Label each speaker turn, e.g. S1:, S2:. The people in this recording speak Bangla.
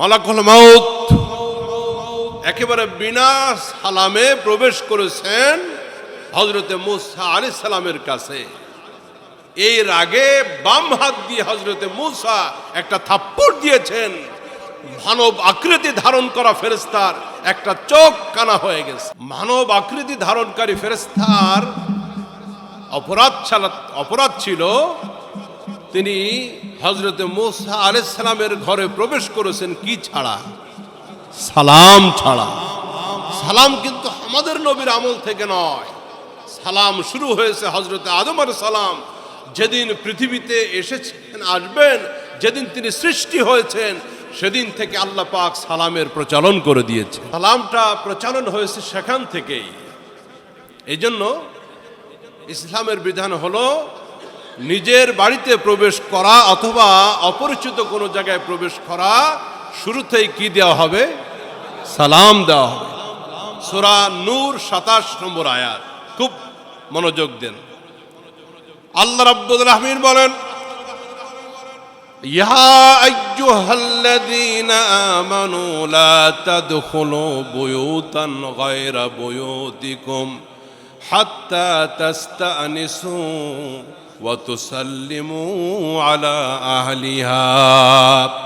S1: মালাকুল মাউত। একেবারে বিনা সালামে প্রবেশ করেছেন হজরতে মুসা আলী সালামের কাছে। এর আগে বাম হাত দিয়ে হজরতে মুসা একটা থাপ্পড় দিয়েছেন। মানব আকৃতি ধারণ করা ফেরেস্তার একটা চোখ কানা হয়ে গেছে। মানব আকৃতি ধারণকারী ফেরেস্তার অপরাধ ছাড়া অপরাধ ছিল তিনি হজরতে মুসা আলাইসালামের ঘরে প্রবেশ করেছেন কি ছাড়া? সালাম ছাড়া। সালাম কিন্তু আমাদের নবীর আমল থেকে নয়। সালাম শুরু হয়েছে হজরতে আদম আর সালাম। যেদিন পৃথিবীতে এসেছেন, আসবেন, যেদিন তিনি সৃষ্টি হয়েছেন, সেদিন থেকে আল্লাহ পাক সালামের প্রচলন করে দিয়েছে সালামটা প্রচলন হয়েছে সেখান থেকেই। এই জন্য ইসলামের বিধান হলো নিজের বাড়িতে প্রবেশ করা অথবা অপরিচিত কোনো জায়গায় প্রবেশ করা শুরুতেই কি দেওয়া হবে? সালাম দেওয়া হবে। সোরা নূর সাতাশ নম্বর আয়াত। খুব মনোযোগ দেন। আল্লাহ রাব্বুল রহমিন বলেন আইয়ুহাল্লাযীনা আমানু লা তাদখুলু বুয়ুতান গায়রা বুয়ুতিকুম। হাত্তা حتى تستأنسوا وتسلموا على أهلها.